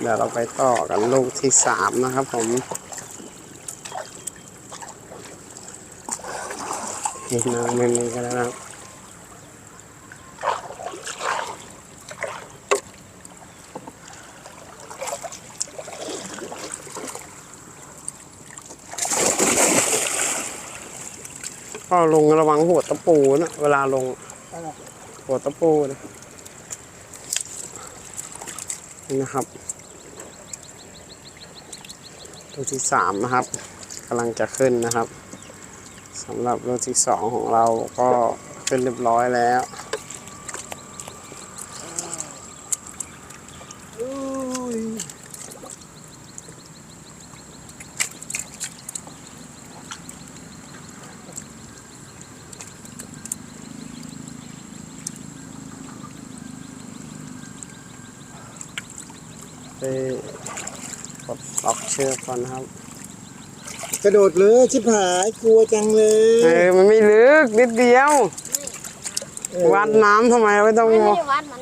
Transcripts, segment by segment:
เดี๋ยวเราไปต่อกันลูกที่สามนะครับผมนี่นางไม่มีกันแล้วนะครับก็ลงระวังหัวตะปูนะเวลาลงหัวตะปูนะนะครับ ลูกที่สามนะครับกำลังจะขึ้นนะครับสำหรับลูกที่สองของเราก็ขึ้นเรียบร้อยแล้วไป กดล็อกเชือกก่อนนะครับ กระโดดเลยชิบหายกลัวจังเลเอยอมันไม่ลึกนิดเดียว เออวัดน้ำทำไมไม่ต้อง ไม่งอได้วัดมัน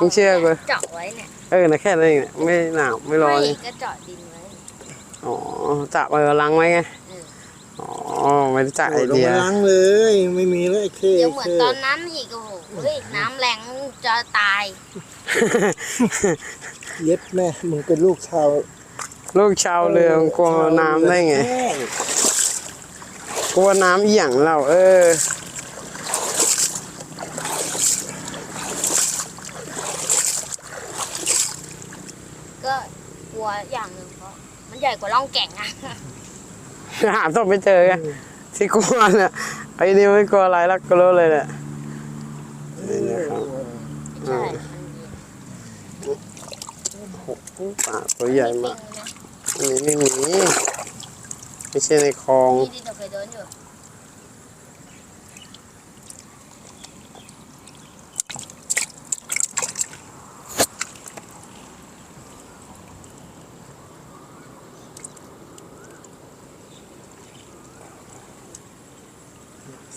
มึงเชื่อกู เจาะไว้เนี่ยเออนะแค่นั้นเองเนี่ยไม่หนาวไม่ร้อนไม่ก็เจาะดินไว้ อ๋อจะเออลังไว้ไงเอออ๋อไม่ได้จ่ายไอโดดลงเดียมาล้างเลย ไม่มีแล้วไอ้เคเดี๋ยวเหมือนเคตอนนั้นอีกโอ้โหเฮ้ยน้ำแรงจะตาย เย็ดแม่มึงเป็นลูกชาว ลูกชาวเรือกลัวน้ำได้ไงแห้งกลัวน้ำเอี่ยงเรา เออ ก็กลัวอย่างหนึ่งเพราะมันใหญ่กว่าร่องแก่งอะหาศพไม่เจอไงที่กลัวเนี่ยไอ้นี่ไม่กลัวอะไรลักก็รู้เลยเนี่ยนี่นะครับใช่มันปลาตัวใหญ่มีมากปิงนะ อันนี้ไม่มีไม่ใช่ในคลองนี่ที่เราเคยเดินอยู่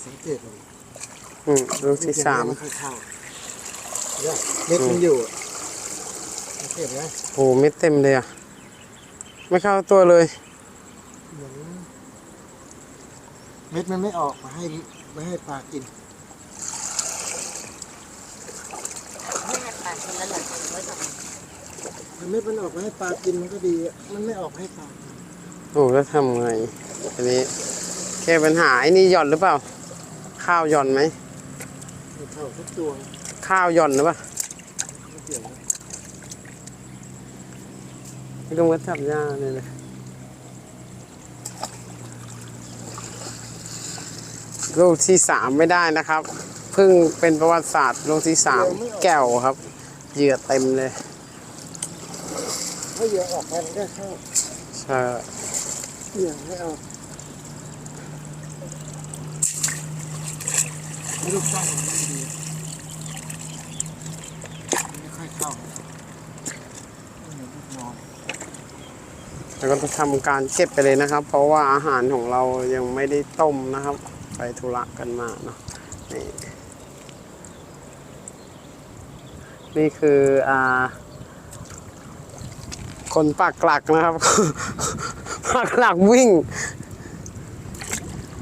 สังเกตเลยอืมลูกที่สามไค่อยเข้าเนี่ยเม็ดมันอยู่อะสังเกตไหมโอ้ไม่เต็มเลยอะ ไม่เข้าตัวเลย เหมือนเม็ดมันไม่ออกมาให้ไม่ให้ปลากิน ไม่ให้ปลากินแล้วเหลือไว้ก่อนถ้าเม็ดมันออกมาให้ปลากินมันก็ดีอะมันไม่ออกมาให้ปลากินโอ้แล้วทำไง อันนี้แค่ปัญหาไอ้นี่หย่อนหรือเปล่า ข้าวหย่อนไหมไม่เข้าทุกตัวข้าวหย่อนหรือเปล่า ไม่เกี่ยวนะ ไม่ต้องมาจับหญ้าเลยเลยลูกที่สามไม่ได้นะครับเพิ่งเป็นประวัติศาสตร์ลูกที่สามแก้วครับ เหยื่อเต็มเลยถ้าเหยื่อออกไปมันก็เข้าใช่เหยื่อไม่ออกไม่รู้ตั้งมันไม่ดีมันไม่ค่อยเข้าไม่เหมือนลูกน้อง แล้วก็ต้องทำการเก็บไปเลยนะครับ เพราะว่าอาหารของเรายังไม่ได้ต้มนะครับ ไปธุระกันมาเนาะนี่นี่คืออ่าคนปักหลักนะครับปักหลักวิ่ง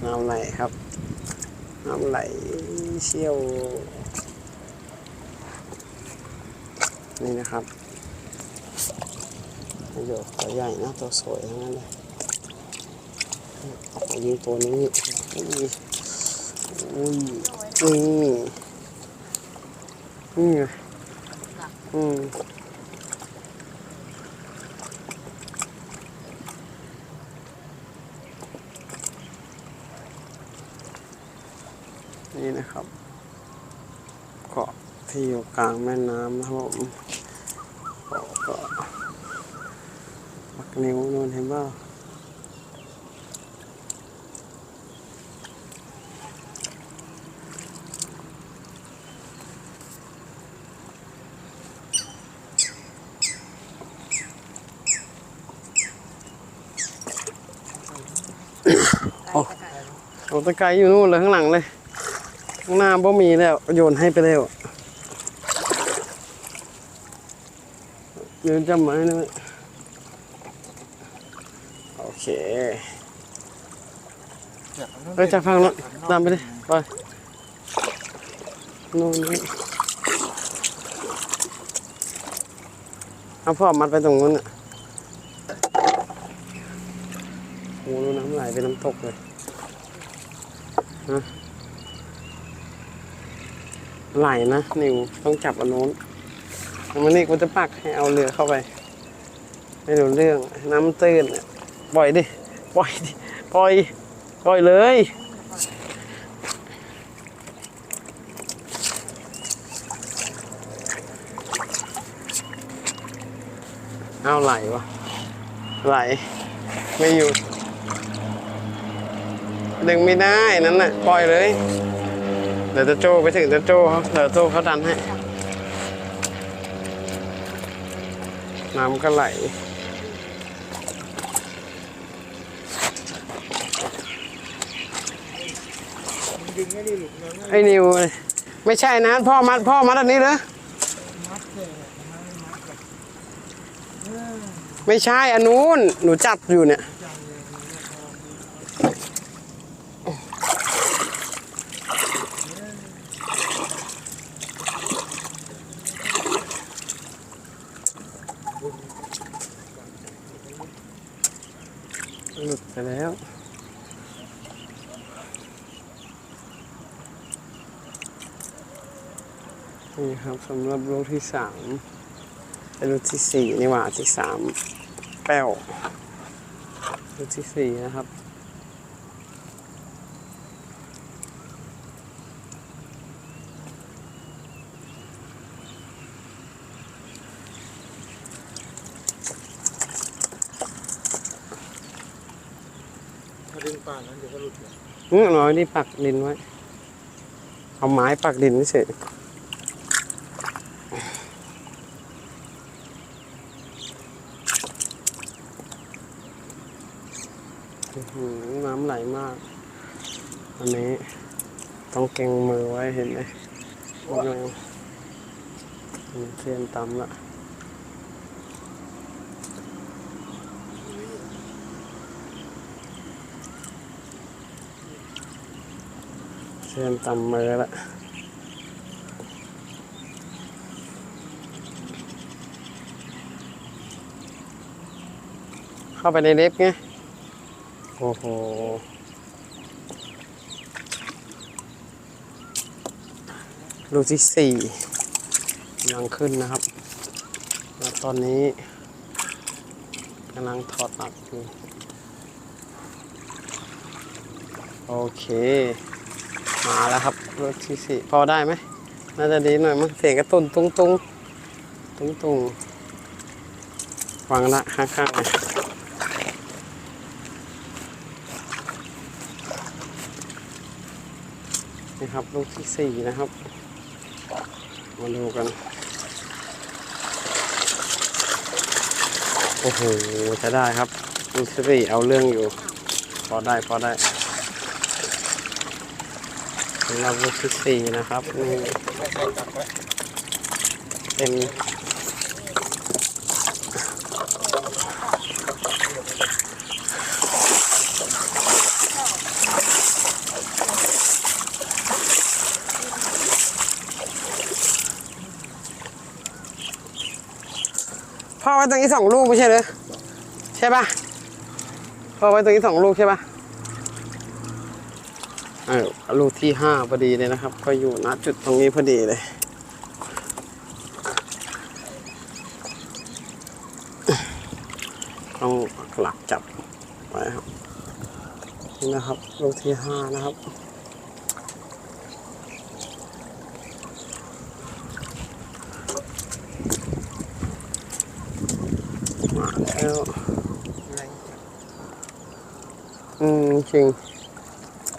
น้ำไหลครับน้ำไหลเชี่ยว นี่นะครับ โยชน์ตัวใหญ่นะตัวสวยทั้งนั้นเลยออกมายิงตัวนี้อุ้ยอุ้ยนี่นี่ไงอืมนี่นะครับเกาะที่อยู่กลางแม่น้ำนะครับผมเกาะเกาะปัก นิ้วนู่นเห็นเปล่าเอาตะไคร้อยู่นู่นเลยข้างหลังเลยข้างหน้าบ่มีแล้วโยนให้ไปแล้วมยืนจับไม้หนะโอ เคเฮ้ยจากฝั่งโน้นตามไปดิไปนู่นนี่เอาพ่อมัดไปตรงนู้นอะโอ้โหดูน้ำไหลเป็นน้ำตกเลยฮะไหลนะนิวต้องจับอันโน้นอันนี้กูจะปักให้เอาเรือเข้าไป ไม่รู้เรื่องน้ำตื้นอะ ปล่อยดิ ปล่อยดิ ปล่อย ปล่อยเลย เอาไหลวะ ไหล ไม่อยู่ ดึงไม่ได้นั่นน่ะ ปล่อยเลย เดี๋ยวจะโจ้ไปถึงจะโจ้เขาเดี๋ยวโจ้เขาดันให้ น้ำก็ไหล ดึงไม่ได้หลุดนะไอ้นิวไม่ใช่นะ พ่อมัดพ่อมัดอันนี้เหรอมัดเลยมัดแบบไม่ใช่อันนู้นหนูจับอยู่เนี่ยหลุดไปแล้ว นี่ครับสำหรับลูกที่สามเป็นลูกที่สี่นี่หว่าที่สามแป้วลูกที่สี่นะครับถ้าดึงป่านนั้นเดี๋ยวก็หลุดเลยอืมน้อยนี่ปักดินไว้ เอาไม้ปักดินเฉยอื้อหือ น้ำไหลมาก อันนี้ต้องเก่งมือไว้เห็นไหมหมดแล้วมีเทียนตำละเทียนตำมือละเข้าไปในเล็บไง โอ้โหลูกที่สี่กำลังขึ้นนะครับ แล้วตอนนี้กำลังถอดหลักอยู่โอเค มาแล้วครับรถที่สี่พอได้ไหมน่าจะดีหน่อยมั้งเสียงกระตุนตุ้งตุ้งตุ้งตุ้งวางละข้างๆ นะครับลูกที่สี่นะครับ มาดูกัน โอ้โหจะได้ครับลูกที่สี่เอาเรื่องอยู่ พอได้พอได้สำหรับลูกที่สี่นะครับนี่เป็น พ่อไว้ตรงนี้สองลูกไม่ใช่หรือใช่ปะพ่อไว้ตรงนี้สองลูกใช่ปะเออลูกที่ห้าพอดีเลยนะครับ ก็อยู่ณจุดตรงนี้พอดีเลยต้องหลักจับไว้ครับนี่นะครับ ลูกที่ห้านะครับ แล้วแรงจับอืมจริง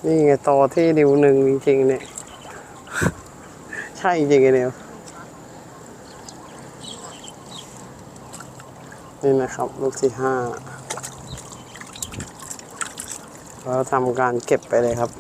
นี่ไงต่อที่ดิวหนึ่งจริงๆเนี่ย ใช่จริงๆไอ้เนี่ยนี่นะครับ ลูกที่ห้าเราทำการเก็บไปเลยครับ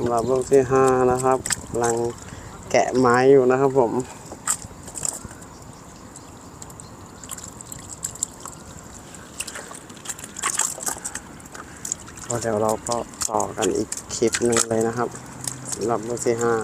สำหรับลูกที่ห้านะครับกำลังแกะไม้อยู่นะครับผมเดี๋ยวเราก็ต่อกันอีกคลิปหนึ่งเลยนะครับสำหรับลูกที่ห้า